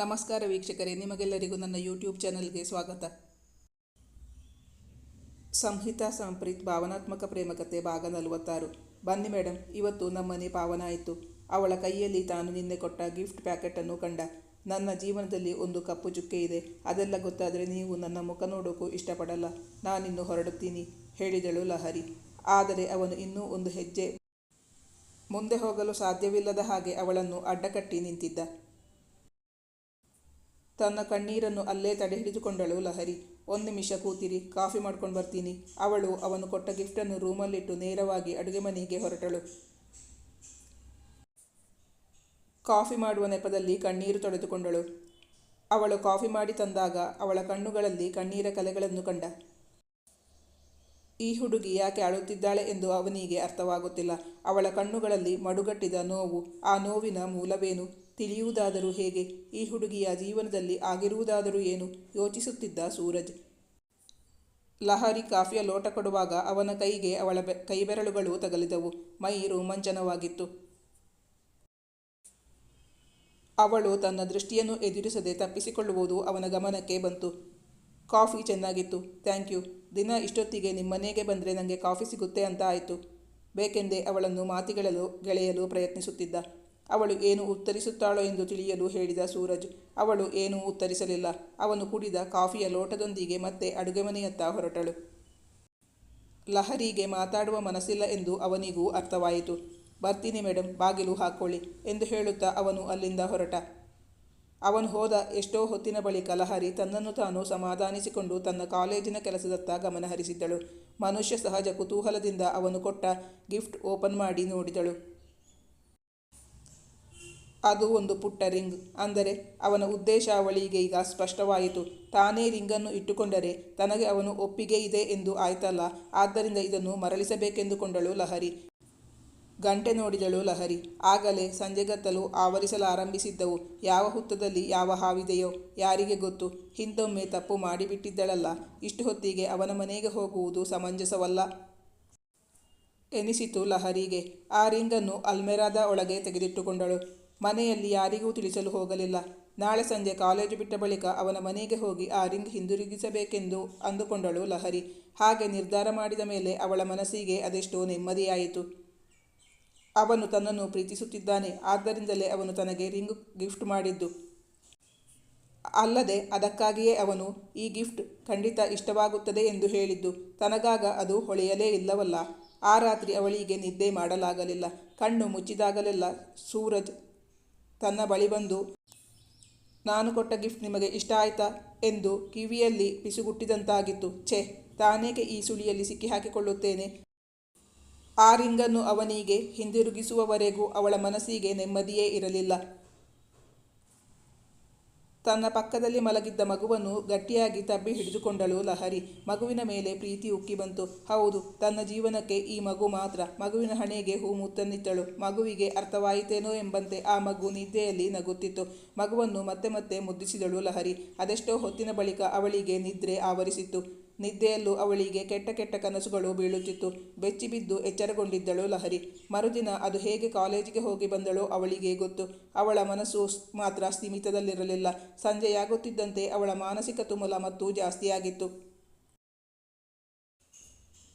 ನಮಸ್ಕಾರ ವೀಕ್ಷಕರೇ, ನಿಮಗೆಲ್ಲರಿಗೂ ನನ್ನ ಯೂಟ್ಯೂಬ್ ಚಾನಲ್ಗೆ ಸ್ವಾಗತ. ಸಂಹಿತಾ ಸಂಪ್ರೀತ್ ಭಾವನಾತ್ಮಕ ಪ್ರೇಮಕತೆ ಭಾಗ ನಲವತ್ತಾರು. ಬನ್ನಿ ಮೇಡಮ್ ಇವತ್ತು ನಮ್ಮನೆ ಪಾವನ ಆಯಿತು. ಅವಳ ಕೈಯಲ್ಲಿ ತಾನು ನಿನ್ನೆ ಕೊಟ್ಟ ಗಿಫ್ಟ್ ಪ್ಯಾಕೆಟನ್ನು ಕಂಡ. ನನ್ನ ಜೀವನದಲ್ಲಿ ಒಂದು ಕಪ್ಪು ಚುಕ್ಕೆ ಇದೆ. ಅದೆಲ್ಲ ಗೊತ್ತಾದರೆ ನೀವು ನನ್ನ ಮುಖ ನೋಡೋಕ್ಕೂ ಇಷ್ಟಪಡಲ್ಲ. ನಾನಿನ್ನು ಹೊರಡುತ್ತೀನಿ, ಹೇಳಿದಳು ಲಹರಿ. ಆದರೆ ಅವನು ಇನ್ನೂ ಒಂದು ಹೆಜ್ಜೆ ಮುಂದೆ ಹೋಗಲು ಸಾಧ್ಯವಿಲ್ಲದ ಹಾಗೆ ಅವಳನ್ನು ಅಡ್ಡಕಟ್ಟಿ ನಿಂತಿದ್ದ. ತನ್ನ ಕಣ್ಣೀರನ್ನು ಅಲ್ಲೇ ತಡೆ ಹಿಡಿದುಕೊಂಡಳು ಲಹರಿ. ಒಂದು ನಿಮಿಷ ಕೂತಿರಿ, ಕಾಫಿ ಮಾಡ್ಕೊಂಡು ಬರ್ತೀನಿ. ಅವಳು ಅವನು ಕೊಟ್ಟ ಗಿಫ್ಟನ್ನು ರೂಮಲ್ಲಿಟ್ಟು ನೇರವಾಗಿ ಅಡುಗೆ ಮನೆಗೆ ಹೊರಟಳು. ಕಾಫಿ ಮಾಡುವ ನೆಪದಲ್ಲಿ ಕಣ್ಣೀರು ತೊಳೆದುಕೊಂಡಳು. ಅವಳು ಕಾಫಿ ಮಾಡಿ ತಂದಾಗ ಅವಳ ಕಣ್ಣುಗಳಲ್ಲಿ ಕಣ್ಣೀರ ಕಲೆಗಳನ್ನು ಕಂಡ. ಈ ಹುಡುಗಿ ಯಾಕೆ ಅಳುತ್ತಿದ್ದಾಳೆ ಎಂದು ಅವನಿಗೆ ಅರ್ಥವಾಗುತ್ತಿಲ್ಲ. ಅವಳ ಕಣ್ಣುಗಳಲ್ಲಿ ಮಡುಗಟ್ಟಿದ ನೋವು, ಆ ನೋವಿನ ಮೂಲವೇನು? ತಿಳಿಯುವುದಾದರೂ ಹೇಗೆ? ಈ ಹುಡುಗಿಯ ಜೀವನದಲ್ಲಿ ಆಗಿರುವುದಾದರೂ ಏನು? ಯೋಚಿಸುತ್ತಿದ್ದ ಸೂರಜ್. ಲಹರಿ ಕಾಫಿಯ ಲೋಟ ಕೊಡುವಾಗ ಅವನ ಕೈಗೆ ಅವಳ ಬೆ ಕೈಬೆರಳುಗಳು ತಗಲಿದವು. ಮೈ ರೋಮಾಂಚನವಾಗಿತ್ತು. ಅವಳು ತನ್ನ ದೃಷ್ಟಿಯನ್ನು ಎದುರಿಸದೆ ತಪ್ಪಿಸಿಕೊಳ್ಳುವುದು ಅವನ ಗಮನಕ್ಕೆ ಬಂತು. ಕಾಫಿ ಚೆನ್ನಾಗಿತ್ತು. Thank you. ದಿನ ಇಷ್ಟೊತ್ತಿಗೆ ನಿಮ್ಮನೆಗೆ ಬಂದರೆ ನನಗೆ ಕಾಫಿ ಸಿಗುತ್ತೆ ಅಂತ ಆಯಿತು. ಬೇಕೆಂದೇ ಅವಳನ್ನು ಮಾತಿಗಳಲು, ಗೆಳೆಯಲು ಪ್ರಯತ್ನಿಸುತ್ತಿದ್ದ. ಅವಳು ಏನು ಉತ್ತರಿಸುತ್ತಾಳೋ ಎಂದು ತಿಳಿಯಲು ಹೇಳಿದ ಸೂರಜ್, ಅವಳು ಏನೂ ಉತ್ತರಿಸಲಿಲ್ಲ. ಅವನು ಕುಡಿದ ಕಾಫಿಯ ಲೋಟದೊಂದಿಗೆ ಮತ್ತೆ ಅಡುಗೆ ಮನೆಯತ್ತ ಹೊರಟಳು. ಲಹರಿಗೆ ಮಾತಾಡುವ ಮನಸ್ಸಿಲ್ಲ ಎಂದು ಅವನಿಗೂ ಅರ್ಥವಾಯಿತು. ಬರ್ತೀನಿ ಮೇಡಮ್ ಬಾಗಿಲು ಹಾಕ್ಕೊಳ್ಳಿ ಎಂದು ಹೇಳುತ್ತಾ ಅವನು ಅಲ್ಲಿಂದ ಹೊರಟ. ಅವನು ಹೋದ ಎಷ್ಟೋ ಹೊತ್ತಿನ ಬಳಿಕ ಲಹರಿ ತನ್ನನ್ನು ತಾನು ಸಮಾಧಾನಿಸಿಕೊಂಡು ತನ್ನ ಕಾಲೇಜಿನ ಕೆಲಸದತ್ತ ಗಮನಹರಿಸಿದ್ದಳು. ಮನುಷ್ಯ ಸಹಜ ಕುತೂಹಲದಿಂದ ಅವನು ಕೊಟ್ಟ ಗಿಫ್ಟ್ ಓಪನ್ ಮಾಡಿ ನೋಡಿದಳು. ಅದು ಒಂದು ಪುಟ್ಟ ರಿಂಗ್. ಅಂದರೆ ಅವನ ಉದ್ದೇಶ ಅವಳಿಗೆ ಈಗ ಸ್ಪಷ್ಟವಾಯಿತು. ತಾನೇ ರಿಂಗನ್ನು ಇಟ್ಟುಕೊಂಡರೆ ತನಗೆ ಅವನು ಒಪ್ಪಿಗೆ ಇದೆ ಎಂದು ಆಯ್ತಲ್ಲ. ಆದ್ದರಿಂದ ಇದನ್ನು ಮರಳಿಸಬೇಕೆಂದುಕೊಂಡಳು ಲಹರಿ. ಗಂಟೆ ನೋಡಿದಳು ಲಹರಿ. ಆಗಲೇ ಸಂಜೆಗತ್ತಲು ಆವರಿಸಲಾರಂಭಿಸಿದ್ದವು. ಯಾವ ಹುತ್ತದಲ್ಲಿ ಯಾವ ಹಾವಿದೆಯೋ ಯಾರಿಗೆ ಗೊತ್ತು. ಹಿಂದೊಮ್ಮೆ ತಪ್ಪು ಮಾಡಿಬಿಟ್ಟಿದ್ದಳಲ್ಲ. ಇಷ್ಟು ಹೊತ್ತಿಗೆ ಅವನ ಮನೆಗೆ ಹೋಗುವುದು ಸಮಂಜಸವಲ್ಲ. ಎನಿಸಿತು ಲಹರಿಗೆ. ಆ ರಿಂಗನ್ನು ಅಲ್ಮೆರಾದ ಒಳಗೆ ತೆಗೆದಿಟ್ಟುಕೊಂಡಳು. ಮನೆಯಲ್ಲಿ ಯಾರಿಗೂ ತಿಳಿಸಲು ಹೋಗಲಿಲ್ಲ. ನಾಳೆ ಸಂಜೆ ಕಾಲೇಜು ಬಿಟ್ಟ ಬಳಿಕ ಅವನ ಮನೆಗೆ ಹೋಗಿ ಆ ರಿಂಗ್ ಹಿಂದಿರುಗಿಸಬೇಕೆಂದು ಅಂದುಕೊಂಡಳು ಲಹರಿ. ಹಾಗೆ ನಿರ್ಧಾರ ಮಾಡಿದ ಮೇಲೆ ಅವಳ ಮನಸ್ಸಿಗೆ ಅದೆಷ್ಟೋ ನೆಮ್ಮದಿಯಾಯಿತು. ಅವನು ತನ್ನನ್ನು ಪ್ರೀತಿಸುತ್ತಿದ್ದಾನೆ. ಆದ್ದರಿಂದಲೇ ಅವನು ತನಗೆ ರಿಂಗ್ ಗಿಫ್ಟ್ ಮಾಡಿದ್ದು. ಅಲ್ಲದೆ ಅದಕ್ಕಾಗಿಯೇ ಅವನು ಈ ಗಿಫ್ಟ್ ಖಂಡಿತ ಇಷ್ಟವಾಗುತ್ತದೆ ಎಂದು ಹೇಳಿದ್ದು. ತನಗಾಗ ಅದು ಹೊಳೆಯಲೇ ಇಲ್ಲವಲ್ಲ. ಆ ರಾತ್ರಿ ಅವಳಿಗೆ ನಿದ್ದೆ ಮಾಡಲಾಗಲಿಲ್ಲ. ಕಣ್ಣು ಮುಚ್ಚಿದಾಗಲೆಲ್ಲ ಸೂರಜ್ ತನ್ನ ಬಳಿ ಬಂದು, ನಾನು ಕೊಟ್ಟ ಗಿಫ್ಟ್ ನಿಮಗೆ ಇಷ್ಟ ಆಯ್ತಾ? ಎಂದು ಕಿವಿಯಲ್ಲಿ ಪಿಸುಗುಟ್ಟಿದಂತಾಗಿತ್ತು. ಛೆ, ತಾನೇಕೆ ಈ ಸುಳಿಯಲ್ಲಿ ಸಿಕ್ಕಿ ಹಾಕಿಕೊಳ್ಳುತ್ತೇನೆ ಆ ರಿಂಗನ್ನು ಅವನಿಗೆ ಹಿಂದಿರುಗಿಸುವವರೆಗೂ ಅವಳ ಮನಸ್ಸಿಗೆ ನೆಮ್ಮದಿಯೇ ಇರಲಿಲ್ಲ. ತನ್ನ ಪಕ್ಕದಲ್ಲಿ ಮಲಗಿದ್ದ ಮಗುವನ್ನು ಗಟ್ಟಿಯಾಗಿ ತಬ್ಬಿ ಹಿಡಿದುಕೊಂಡಳು ಲಹರಿ. ಮಗುವಿನ ಮೇಲೆ ಪ್ರೀತಿ ಉಕ್ಕಿ ಬಂತು. ಹೌದು, ತನ್ನ ಜೀವನಕ್ಕೆ ಈ ಮಗು ಮಾತ್ರ. ಮಗುವಿನ ಹಣೆಗೆ ಹೂ ಮುತ್ತನ್ನಿತ್ತಳು. ಮಗುವಿಗೆ ಅರ್ಥವಾಯಿತೇನೋ ಎಂಬಂತೆ ಆ ಮಗು ನಿದ್ದೆಯಲ್ಲಿ ನಗುತ್ತಿತ್ತು. ಮಗುವನ್ನು ಮತ್ತೆ ಮತ್ತೆ ಮುದ್ದಿಸಿದಳು ಲಹರಿ. ಅದೆಷ್ಟೋ ಹೊತ್ತಿನ ಬಳಿಕ ಅವಳಿಗೆ ನಿದ್ರೆ ಆವರಿಸಿತ್ತು. ನಿದ್ದೆಯಲ್ಲೂ ಅವಳಿಗೆ ಕೆಟ್ಟ ಕೆಟ್ಟ ಕನಸುಗಳು ಬೀಳುತ್ತಿತ್ತು. ಬೆಚ್ಚಿಬಿದ್ದು ಎಚ್ಚರಗೊಂಡಿದ್ದಳು ಲಹರಿ. ಮರುದಿನ ಅದು ಹೇಗೆ ಕಾಲೇಜಿಗೆ ಹೋಗಿ ಬಂದಳೋ ಅವಳಿಗೆ ಗೊತ್ತು. ಅವಳ ಮನಸ್ಸು ಮಾತ್ರ ಸ್ಥಿಮಿತದಲ್ಲಿರಲಿಲ್ಲ ಸಂಜೆಯಾಗುತ್ತಿದ್ದಂತೆ ಅವಳ ಮಾನಸಿಕ ತುಮಲ ಮತ್ತು ಜಾಸ್ತಿಯಾಗಿತ್ತು.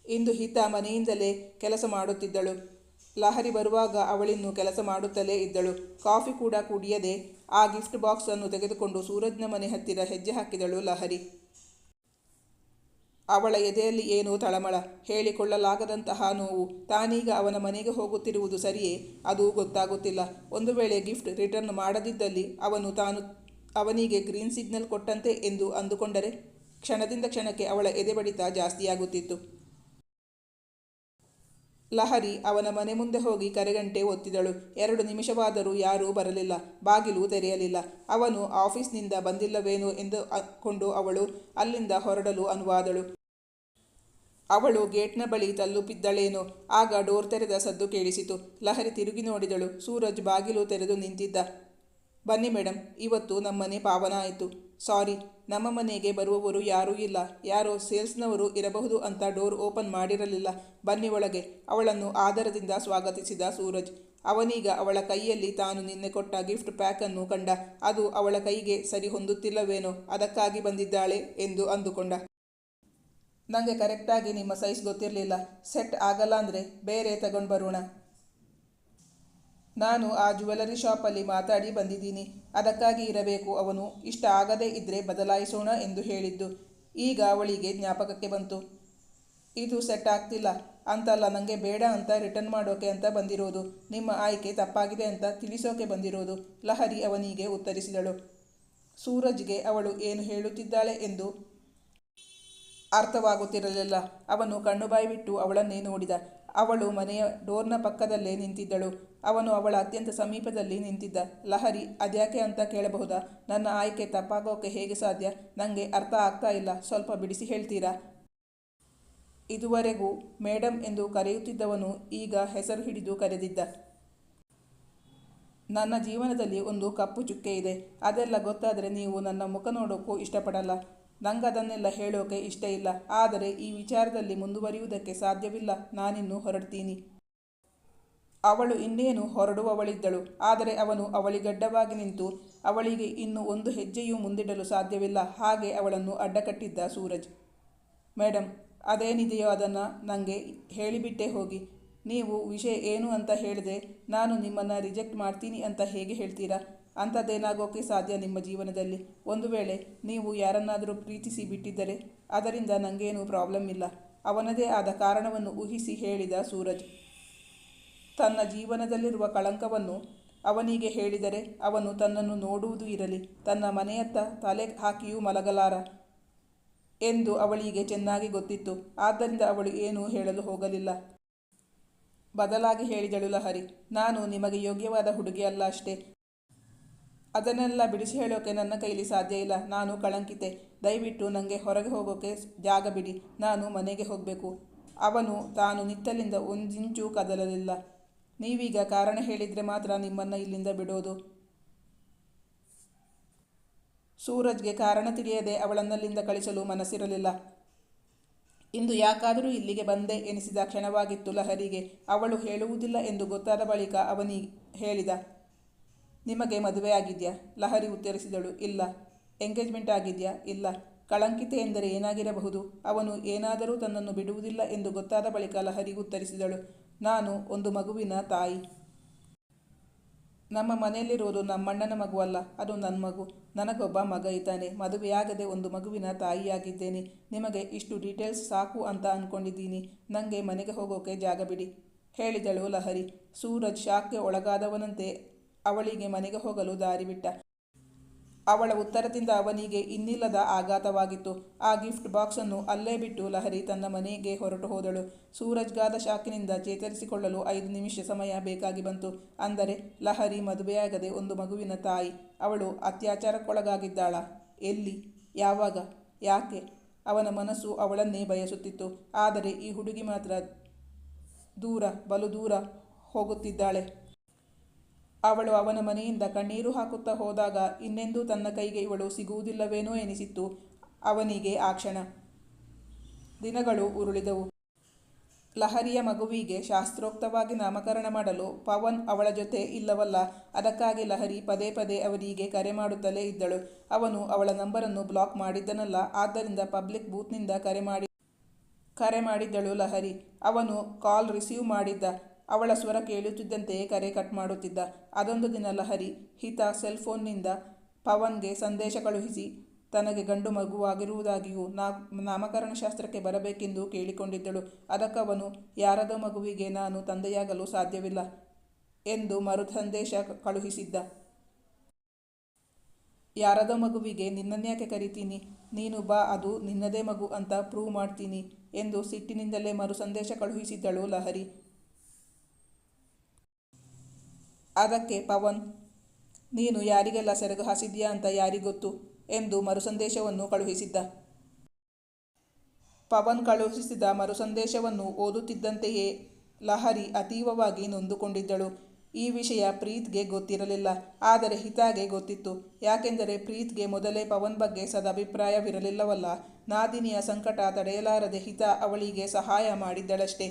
ಇಂದು ಹಿತ ಮನೆಯಿಂದಲೇ ಕೆಲಸ ಮಾಡುತ್ತಿದ್ದಳು. ಲಹರಿ ಬರುವಾಗ ಅವಳಿನ್ನು ಕೆಲಸ ಮಾಡುತ್ತಲೇ ಇದ್ದಳು. ಕಾಫಿ ಕೂಡ ಕುಡಿಯದೆ ಆ ಗಿಫ್ಟ್ ಬಾಕ್ಸ್ ಅನ್ನು ತೆಗೆದುಕೊಂಡು ಸೂರಜ್ನ ಮನೆ ಹತ್ತಿರ ಹೆಜ್ಜೆ ಹಾಕಿದಳು ಲಹರಿ. ಅವಳ ಎದೆಯಲ್ಲಿ ಏನೋ ತಳಮಳ? ಹೇಳಿಕೊಳ್ಳಲಾಗದಂತಹ ನೋವು. ತಾನೀಗ ಅವನ ಮನೆಗೆ ಹೋಗುತ್ತಿರುವುದು ಸರಿಯೇ? ಅದು ಗೊತ್ತಾಗುತ್ತಿಲ್ಲ. ಒಂದು ವೇಳೆ ಗಿಫ್ಟ್ ರಿಟರ್ನ್ ಮಾಡದಿದ್ದಲ್ಲಿ ಅವನು ತಾನು ಅವನಿಗೆ ಗ್ರೀನ್ ಸಿಗ್ನಲ್ ಕೊಟ್ಟಂತೆ ಎಂದು ಅಂದುಕೊಂಡರೆ ಕ್ಷಣದಿಂದ ಕ್ಷಣಕ್ಕೆ ಅವಳ ಎದೆ ಬಡಿತ ಜಾಸ್ತಿಯಾಗುತ್ತಿತ್ತು. ಲಹರಿ ಅವನ ಮನೆ ಮುಂದೆ ಹೋಗಿ ಕರೆಗಂಟೆ ಒತ್ತಿದಳು. ಎರಡು ನಿಮಿಷವಾದರೂ ಯಾರೂ ಬರಲಿಲ್ಲ. ಬಾಗಿಲು ತೆರೆಯಲಿಲ್ಲ. ಅವನು ಆಫೀಸ್ನಿಂದ ಬಂದಿಲ್ಲವೇನೋ ಎಂದು ಕೊಂಡು ಅವಳು ಅಲ್ಲಿಂದ ಹೊರಡಲು ಅನುವಾದಳು. ಅವಳು ಗೇಟ್ನ ಬಳಿ ತಲುಪಿದ್ದಳೇನೋ ಆಗ ಡೋರ್ ತೆರೆದ ಸದ್ದು ಕೇಳಿಸಿತು. ಲಹರಿ ತಿರುಗಿ ನೋಡಿದಳು. ಸೂರಜ್ ಬಾಗಿಲು ತೆರೆದು ನಿಂತಿದ್ದ. ಬನ್ನಿ ಮೇಡಮ್ ಇವತ್ತು ನಮ್ಮನೆ ಪಾವನ ಆಯಿತು. ಸಾರಿ, ನಮ್ಮ ಮನೆಗೆ ಬರುವವರು ಯಾರೂ ಇಲ್ಲ. ಯಾರೋ ಸೇಲ್ಸ್ನವರು ಇರಬಹುದು ಅಂತ ಡೋರ್ ಓಪನ್ ಮಾಡಿರಲಿಲ್ಲ. ಬನ್ನಿ ಒಳಗೆ. ಅವಳನ್ನು ಆದರದಿಂದ ಸ್ವಾಗತಿಸಿದ ಸೂರಜ್. ಅವನೀಗ ಅವಳ ಕೈಯಲ್ಲಿ ತಾನು ನಿನ್ನೆ ಕೊಟ್ಟ ಗಿಫ್ಟ್ ಪ್ಯಾಕನ್ನು ಕಂಡ. ಅದು ಅವಳ ಕೈಗೆ ಸರಿ ಹೊಂದುತ್ತಿಲ್ಲವೇನೋ, ಅದಕ್ಕಾಗಿ ಬಂದಿದ್ದಾಳೆ ಎಂದು ಅಂದುಕೊಂಡ. ನನಗೆ ಕರೆಕ್ಟಾಗಿ ನಿಮ್ಮ ಸೈಜ್ ಗೊತ್ತಿರಲಿಲ್ಲ. ಸೆಟ್ ಆಗಲ್ಲ ಅಂದರೆ ಬೇರೆ ತಗೊಂಡು ಬರೋಣ ನಾನು ಆ ಜ್ಯುವೆಲರಿ ಶಾಪಲ್ಲಿ ಮಾತಾಡಿ ಬಂದಿದ್ದೀನಿ. ಅದಕ್ಕಾಗಿ ಇರಬೇಕು. ಅವನು, ಇಷ್ಟ ಆಗದೇ ಇದ್ದರೆ ಬದಲಾಯಿಸೋಣ ಎಂದು ಹೇಳಿದ್ದು. ಈಗ ಅವಳಿಗೆ ಜ್ಞಾಪಕಕ್ಕೆ ಬಂತು. ಇದು ಸೆಟ್ ಆಗ್ತಿಲ್ಲ. ಅಂತಲ್ಲ ನನಗೆ ಬೇಡ ಅಂತ ರಿಟರ್ನ್ ಮಾಡೋಕೆ ಅಂತ ಬಂದಿರೋದು. ನಿಮ್ಮ ಆಯ್ಕೆ ತಪ್ಪಾಗಿದೆ ಅಂತ ತಿಳಿಸೋಕೆ ಬಂದಿರೋದು. ಲಹರಿ ಅವನಿಗೆ ಉತ್ತರಿಸಿದಳು. ಸೂರಜ್ಗೆ ಅವಳು ಏನು ಹೇಳುತ್ತಿದ್ದಾಳೆ ಎಂದು ಅರ್ಥವಾಗುತ್ತಿರಲಿಲ್ಲ. ಅವನು ಕಣ್ಣು ಬಾಯಿ ಬಿಟ್ಟು ಅವಳನ್ನೇ ನೋಡಿದ. ಅವಳು ಮನೆಯ ಡೋರ್ನ ಪಕ್ಕದಲ್ಲೇ ನಿಂತಿದ್ದಳು. ಅವನು ಅವಳ ಅತ್ಯಂತ ಸಮೀಪದಲ್ಲಿ ನಿಂತಿದ್ದ. ಲಹರಿ, ಅದ್ಯಾಕೆ ಅಂತ ಕೇಳಬಹುದಾ? ನನ್ನ ಆಯ್ಕೆ ತಪ್ಪಾಗೋಕೆ ಹೇಗೆ ಸಾಧ್ಯ? ನನಗೆ ಅರ್ಥ ಆಗ್ತಾ ಇಲ್ಲ. ಸ್ವಲ್ಪ ಬಿಡಿಸಿ ಹೇಳ್ತೀರಾ? ಇದುವರೆಗೂ ಮೇಡಮ್ ಎಂದು ಕರೆಯುತ್ತಿದ್ದವನು ಈಗ ಹೆಸರು ಹಿಡಿದು ಕರೆದಿದ್ದ. ನನ್ನ ಜೀವನದಲ್ಲಿ ಒಂದು ಕಪ್ಪು ಚುಕ್ಕೆ ಇದೆ. ಅದೆಲ್ಲ ಗೊತ್ತಾದರೆ ನೀವು ನನ್ನ ಮುಖ ನೋಡೋಕ್ಕೂ ಇಷ್ಟಪಡಲ್ಲ. ನಂಗದನ್ನೆಲ್ಲ ಹೇಳೋಕೆ ಇಷ್ಟ ಇಲ್ಲ. ಆದರೆ ಈ ವಿಚಾರದಲ್ಲಿ ಮುಂದುವರಿಯುವುದಕ್ಕೆ ಸಾಧ್ಯವಿಲ್ಲ. ನಾನಿನ್ನು ಹೊರಡ್ತೀನಿ. ಅವಳು ಇನ್ನೇನು ಹೊರಡುವವಳಿದ್ದಳು. ಆದರೆ ಅವನು ಅವಳಿಗಡ್ಡವಾಗಿ ನಿಂತು, ಅವಳಿಗೆ ಇನ್ನು ಒಂದು ಹೆಜ್ಜೆಯೂ ಮುಂದಿಡಲು ಸಾಧ್ಯವಿಲ್ಲ. ಹಾಗೆ ಅವಳನ್ನು ಅಡ್ಡಕಟ್ಟಿದ್ದ ಸೂರಜ್. ಮೇಡಮ್ ಅದೇನಿದೆಯೋ ಅದನ್ನು ನನಗೆ ಹೇಳಿಬಿಟ್ಟೇ ಹೋಗಿ. ನೀವು ವಿಷಯ ಏನು ಅಂತ ಹೇಳಿದೆ, ನಾನು ನಿಮ್ಮನ್ನು ರಿಜೆಕ್ಟ್ ಮಾಡ್ತೀನಿ ಅಂತ ಹೇಗೆ ಹೇಳ್ತೀರಾ? ಅಂಥದ್ದೇನಾಗೋಕೆ ಸಾಧ್ಯ ನಿಮ್ಮ ಜೀವನದಲ್ಲಿ? ಒಂದು ವೇಳೆ ನೀವು ಯಾರನ್ನಾದರೂ ಪ್ರೀತಿಸಿ ಬಿಟ್ಟಿದ್ದರೆ, ಅದರಿಂದ ನನಗೇನು ಪ್ರಾಬ್ಲಮ್ ಇಲ್ಲ. ಅವನದೇ ಆದ ಕಾರಣವನ್ನು ಊಹಿಸಿ ಹೇಳಿದ ಸೂರಜ್. ತನ್ನ ಜೀವನದಲ್ಲಿರುವ ಕಳಂಕವನ್ನು ಅವನಿಗೆ ಹೇಳಿದರೆ ಅವನು ತನ್ನನ್ನು ನೋಡುವುದು ಇರಲಿ, ತನ್ನ ಮನೆಯತ್ತ ತಲೆ ಹಾಕಿಯೂ ಮಲಗಲಾರ ಎಂದು ಅವಳಿಗೆ ಚೆನ್ನಾಗಿ ಗೊತ್ತಿತ್ತು. ಆದ್ದರಿಂದ ಅವಳು ಏನೂ ಹೇಳಲು ಹೋಗಲಿಲ್ಲ. ಬದಲಾಗಿ ಹೇಳಿದಳು ಲಹರಿ, ನಾನು ನಿಮಗೆ ಯೋಗ್ಯವಾದ ಹುಡುಗಿ ಅಲ್ಲ ಅಷ್ಟೇ. ಅದನ್ನೆಲ್ಲ ಬಿಡಿಸಿ ಹೇಳೋಕೆ ನನ್ನ ಕೈಲಿ ಸಾಧ್ಯ ಇಲ್ಲ, ನಾನು ಕಳಂಕಿತೆ. ದಯವಿಟ್ಟು ನನಗೆ ಹೊರಗೆ ಹೋಗೋಕೆ ಜಾಗ ಬಿಡಿ ನಾನು ಮನೆಗೆ ಹೋಗಬೇಕು. ಅವನು ತಾನು ನಿತ್ತಲಿಂದ ಒಂದಿಂಚೂ ಕದಲಲಿಲ್ಲ. ನೀವೀಗ ಕಾರಣ ಹೇಳಿದರೆ ಮಾತ್ರ ನಿಮ್ಮನ್ನು ಇಲ್ಲಿಂದ ಬಿಡೋದು. ಸೂರಜ್ಗೆ ಕಾರಣ ತಿಳಿಯದೆ ಅವಳನ್ನಲ್ಲಿಂದ ಕಳಿಸಲು ಮನಸ್ಸಿರಲಿಲ್ಲ. ಇಂದು ಯಾಕಾದರೂ ಇಲ್ಲಿಗೆ ಬಂದೆ ಎನಿಸಿದ ಕ್ಷಣವಾಗಿತ್ತು ಲಹರಿಗೆ. ಅವಳು ಹೇಳುವುದಿಲ್ಲ ಎಂದು ಗೊತ್ತಾದ ಬಳಿಕ ಅವನಿ ಹೇಳಿದ, ನಿಮಗೆ ಮದುವೆ ಆಗಿದೆಯಾ? ಲಹರಿ ಉತ್ತರಿಸಿದಳು, ಇಲ್ಲ. ಎಂಗೇಜ್ಮೆಂಟ್ ಆಗಿದೆಯಾ? ಇಲ್ಲ. ಕಳಂಕಿತೆ ಎಂದರೆ ಏನಾಗಿರಬಹುದು? ಅವನು ಏನಾದರೂ ತನ್ನನ್ನು ಬಿಡುವುದಿಲ್ಲ ಎಂದು ಗೊತ್ತಾದ ಬಳಿಕ ಲಹರಿ ಉತ್ತರಿಸಿದಳು ನಾನು ಒಂದು ಮಗುವಿನ ತಾಯಿ. ನಮ್ಮ ಮನೆಯಲ್ಲಿರೋದು ನಮ್ಮಣ್ಣನ ಮಗುವಲ್ಲ, ಅದು ನನ್ನ ಮಗು. ನನಗೊಬ್ಬ ಮಗ ಇದ್ದಾನೆ. ಮದುವೆಯಾಗದೆ ಒಂದು ಮಗುವಿನ ತಾಯಿಯಾಗಿದ್ದೇನೆ. ನಿಮಗೆ ಇಷ್ಟು ಡೀಟೇಲ್ಸ್ ಸಾಕು ಅಂತ ಅಂದ್ಕೊಂಡಿದ್ದೀನಿ ನನಗೆ ಮನೆಗೆ ಹೋಗೋಕೆ ಜಾಗ ಬಿಡಿ, ಹೇಳಿದಳು ಲಹರಿ. ಸೂರಜ್ ಶಾಕ್ಗೆ ಒಳಗಾದವನಂತೆ ಅವಳಿಗೆ ಮನೆಗೆ ಹೋಗಲು ದಾರಿ ಬಿಟ್ಟ ಅವಳ ಉತ್ತರದಿಂದ ಅವನಿಗೆ ಇನ್ನಿಲ್ಲದ ಆಘಾತವಾಗಿತ್ತು. ಆ ಗಿಫ್ಟ್ ಬಾಕ್ಸನ್ನು ಅಲ್ಲೇ ಬಿಟ್ಟು ಲಹರಿ ತನ್ನ ಮನೆಗೆ ಹೊರಟು ಹೋದಳು. ಸೂರಜ್ಗಾದ ಶಾಕಿನಿಂದ ಚೇತರಿಸಿಕೊಳ್ಳಲು ಐದು ನಿಮಿಷ ಸಮಯ ಬೇಕಾಗಿ ಬಂತು. ಅಂದರೆ ಲಹರಿ ಮದುವೆಯಾಗದೆ ಒಂದು ಮಗುವಿನ ತಾಯಿ. ಅವಳು ಅತ್ಯಾಚಾರಕ್ಕೊಳಗಾಗಿದ್ದಾಳ. ಎಲ್ಲಿ? ಯಾವಾಗ? ಯಾಕೆ? ಅವನ ಮನಸ್ಸು ಅವಳನ್ನೇ ಬಯಸುತ್ತಿತ್ತು. ಆದರೆ ಈ ಹುಡುಗಿ ಮಾತ್ರ ದೂರ, ಬಲು ದೂರ ಹೋಗುತ್ತಿದ್ದಾಳೆ. ಅವಳು ಅವನ ಮನೆಯಿಂದ ಕಣ್ಣೀರು ಹಾಕುತ್ತಾ ಹೋದಾಗ ಇನ್ನೆಂದೂ ತನ್ನ ಕೈಗೆ ಇವಳು ಸಿಗುವುದಿಲ್ಲವೇನೋ ಎನಿಸಿತ್ತು. ಅವನಿಗೆ ಆ ಕ್ಷಣ. ದಿನಗಳು ಉರುಳಿದವು. ಲಹರಿಯ ಮಗುವಿಗೆ ಶಾಸ್ತ್ರೋಕ್ತವಾಗಿ ನಾಮಕರಣ ಮಾಡಲು ಪವನ್ ಅವಳ ಜೊತೆ ಇಲ್ಲವಲ್ಲ, ಅದಕ್ಕಾಗಿ ಲಹರಿ ಪದೇ ಪದೇ ಅವನಿಗೆ ಕರೆ ಮಾಡುತ್ತಲೇ ಇದ್ದಳು. ಅವನು ಅವಳ ನಂಬರನ್ನು ಬ್ಲಾಕ್ ಮಾಡಿದ್ದನಲ್ಲ, ಆದ್ದರಿಂದ ಪಬ್ಲಿಕ್ ಬೂತ್ನಿಂದ ಕರೆ ಮಾಡಿ, ಕರೆ ಮಾಡಿದ್ದಳು ಲಹರಿ. ಅವನು ಕಾಲ್ ರಿಸೀವ್ ಮಾಡಿದ್ದ. ಅವಳ ಸ್ವರ ಕೇಳುತ್ತಿದ್ದಂತೆಯೇ ಕರೆ ಕಟ್ ಮಾಡುತ್ತಿದ್ದ. ಅದೊಂದು ದಿನ ಲಹರಿ, ಹಿತ ಸೆಲ್ಫೋನ್ನಿಂದ ಪವನ್ಗೆ ಸಂದೇಶ ಕಳುಹಿಸಿ, ತನಗೆ ಗಂಡು ಮಗುವಾಗಿರುವುದಾಗಿಯೂ ನಾ ನಾಮಕರಣ ಶಾಸ್ತ್ರಕ್ಕೆ ಬರಬೇಕೆಂದು ಕೇಳಿಕೊಂಡಿದ್ದಳು. ಅದಕ್ಕವನು, ಯಾರದೋ ಮಗುವಿಗೆ ನಾನು ತಂದೆಯಾಗಲು ಸಾಧ್ಯವಿಲ್ಲ ಎಂದು ಮರು ಸಂದೇಶ ಕಳುಹಿಸಿದ್ದ. ಯಾರದೋ ಮಗುವಿಗೆ ನಿನ್ನನ್ಯಾಕೆ ಕರಿತೀನಿ? ನೀನು ಬಾ, ಅದು ನಿನ್ನದೇ ಮಗು ಅಂತ ಪ್ರೂವ್ ಮಾಡ್ತೀನಿ ಎಂದು ಸಿಟ್ಟಿನಿಂದಲೇ ಮರು ಸಂದೇಶ ಕಳುಹಿಸಿದ್ದಳು ಲಹರಿ. ಅದಕ್ಕೆ ಪವನ್, ನೀನು ಯಾರಿಗೆಲ್ಲ ಸೆರಗು ಹಾಸಿದ್ಯಾ ಅಂತ ಯಾರಿಗೊತ್ತು ಎಂದು ಮರುಸಂದೇಶವನ್ನು ಕಳುಹಿಸಿದ್ದ. ಪವನ್ ಕಳುಹಿಸಿದ ಮರುಸಂದೇಶವನ್ನು ಓದುತ್ತಿದ್ದಂತೆಯೇ ಲಹರಿ ಅತೀವವಾಗಿ ನೊಂದುಕೊಂಡಿದ್ದಳು. ಈ ವಿಷಯ ಪ್ರೀತ್ಗೆ ಗೊತ್ತಿರಲಿಲ್ಲ, ಆದರೆ ಹಿತಾಗೆ ಗೊತ್ತಿತ್ತು. ಯಾಕೆಂದರೆ ಪ್ರೀತ್ಗೆ ಮೊದಲೇ ಪವನ್ ಬಗ್ಗೆ ಸದಭಿಪ್ರಾಯವಿರಲಿಲ್ಲವಲ್ಲ. ನಾದಿನಿಯ ಸಂಕಟ ತಡೆಯಲಾರದೆ ಹಿತ ಅವಳಿಗೆ ಸಹಾಯ ಮಾಡಿದ್ದಳಷ್ಟೇ.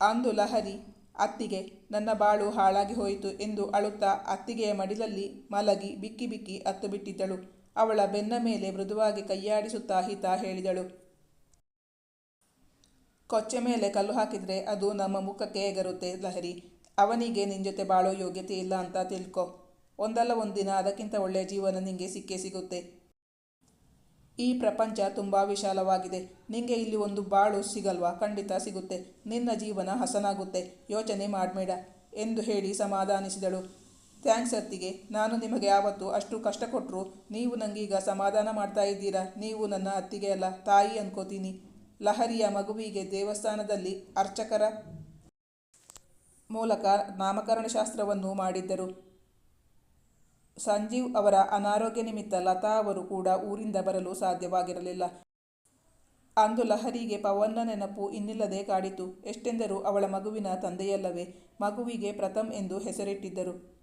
ಅಂದು ಲಹರಿ ಅತ್ತಿಗೆ, ನನ್ನ ಬಾಳು ಹಾಳಾಗಿ ಹೋಯಿತು ಎಂದು ಅಳುತ್ತಾ ಅತ್ತಿಗೆಯ ಮಡಿಲಲ್ಲಿ ಮಲಗಿ ಬಿಕ್ಕಿ ಬಿಕ್ಕಿ ಅತ್ತು ಬಿಟ್ಟಿದ್ದಳು ಅವಳ ಬೆನ್ನ ಮೇಲೆ ಮೃದುವಾಗಿ ಕೈಯಾಡಿಸುತ್ತಾ ಹಿತ ಹೇಳಿದಳು. ಕೊಚ್ಚೆ ಮೇಲೆ ಕಲ್ಲು ಹಾಕಿದರೆ ಅದು ನಮ್ಮ ಮುಖಕ್ಕೆ ಎಗರುತ್ತೆ ಲಹರಿ. ಅವನಿಗೆ ನಿನ್ನ ಜೊತೆ ಬಾಳೋ ಯೋಗ್ಯತೆ ಇಲ್ಲ ಅಂತ ತಿಳ್ಕೊ. ಒಂದಲ್ಲ ಒಂದಿನ ಅದಕ್ಕಿಂತ ಒಳ್ಳೆಯ ಜೀವನ ನಿಂಗೆ ಸಿಕ್ಕೇ ಸಿಗುತ್ತೆ. ಈ ಪ್ರಪಂಚ ತುಂಬ ವಿಶಾಲವಾಗಿದೆ. ನಿಂಗೆ ಇಲ್ಲಿ ಒಂದು ಬಾಳು ಸಿಗಲ್ವಾ? ಖಂಡಿತ ಸಿಗುತ್ತೆ. ನಿನ್ನ ಜೀವನ ಹಸನಾಗುತ್ತೆ. ಯೋಚನೆ ಮಾಡಬೇಡ ಎಂದು ಹೇಳಿ ಸಮಾಧಾನಿಸಿದಳು. ಥ್ಯಾಂಕ್ಸ್ ಅತ್ತಿಗೆ. ನಾನು ನಿಮಗೆ ಯಾವತ್ತು ಅಷ್ಟು ಕಷ್ಟ ಕೊಟ್ಟರು ನೀವು ನನಗೀಗ ಸಮಾಧಾನ ಮಾಡ್ತಾ ಇದ್ದೀರಾ? ನೀವು ನನ್ನ ಅತ್ತಿಗೆ ಅಲ್ಲ, ತಾಯಿ ಅನ್ಕೋತೀನಿ. ಲಹರಿಯ ಮಗುವಿಗೆ ದೇವಸ್ಥಾನದಲ್ಲಿ ಅರ್ಚಕರ ಮೂಲಕ ನಾಮಕರಣ ಶಾಸ್ತ್ರವನ್ನು ಮಾಡಿದ್ದರು. ಸಂಜೀವ್ ಅವರ ಅನಾರೋಗ್ಯ ನಿಮಿತ್ತ ಲತಾ ಅವರು ಕೂಡ ಊರಿಂದ ಬರಲು ಸಾಧ್ಯವಾಗಿರಲಿಲ್ಲ. ಅಂದು ಲಹರಿಗೆ ಪವನ್ನ ನೆನಪು ಇನ್ನಿಲ್ಲದೆ ಕಾಡಿತು. ಎಷ್ಟೆಂದರೂ ಅವಳ ಮಗುವಿನ ತಂದೆಯಲ್ಲವೇ ಮಗುವಿಗೆ ಪ್ರಥಮ್ ಎಂದು ಹೆಸರಿಟ್ಟಿದ್ದರು.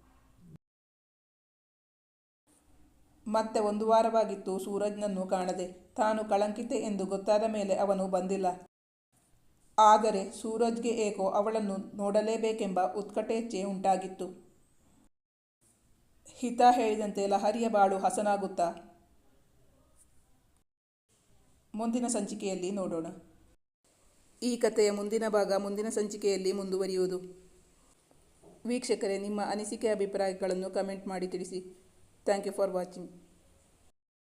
ಮತ್ತೆ ಒಂದು ವಾರವಾಗಿತ್ತು ಸೂರಜ್ನನ್ನು ಕಾಣದೆ. ತಾನು ಕಳಂಕಿತೆ ಎಂದು ಗೊತ್ತಾದ ಮೇಲೆ ಅವನು ಬಂದಿಲ್ಲ. ಆದರೆ ಸೂರಜ್ಗೆ ಏಕೋ ಅವಳನ್ನು ನೋಡಲೇಬೇಕೆಂಬ ಉತ್ಕಟೇಚ್ಛೆ ಉಂಟಾಗಿತ್ತು. ಹಿತ ಹೇಳಿದಂತೆ ಲಹರಿಯ ಬಾಳು ಹಸನಾಗುತ್ತಾ? ಮುಂದಿನ ಸಂಚಿಕೆಯಲ್ಲಿ ನೋಡೋಣ. ಈ ಕಥೆಯ ಮುಂದಿನ ಭಾಗ ಮುಂದಿನ ಸಂಚಿಕೆಯಲ್ಲಿ ಮುಂದುವರಿಯುವುದು. ವೀಕ್ಷಕರೇ, ನಿಮ್ಮ ಅನಿಸಿಕೆ, ಅಭಿಪ್ರಾಯಗಳನ್ನು ಕಮೆಂಟ್ ಮಾಡಿ ತಿಳಿಸಿ. Thank you for watching.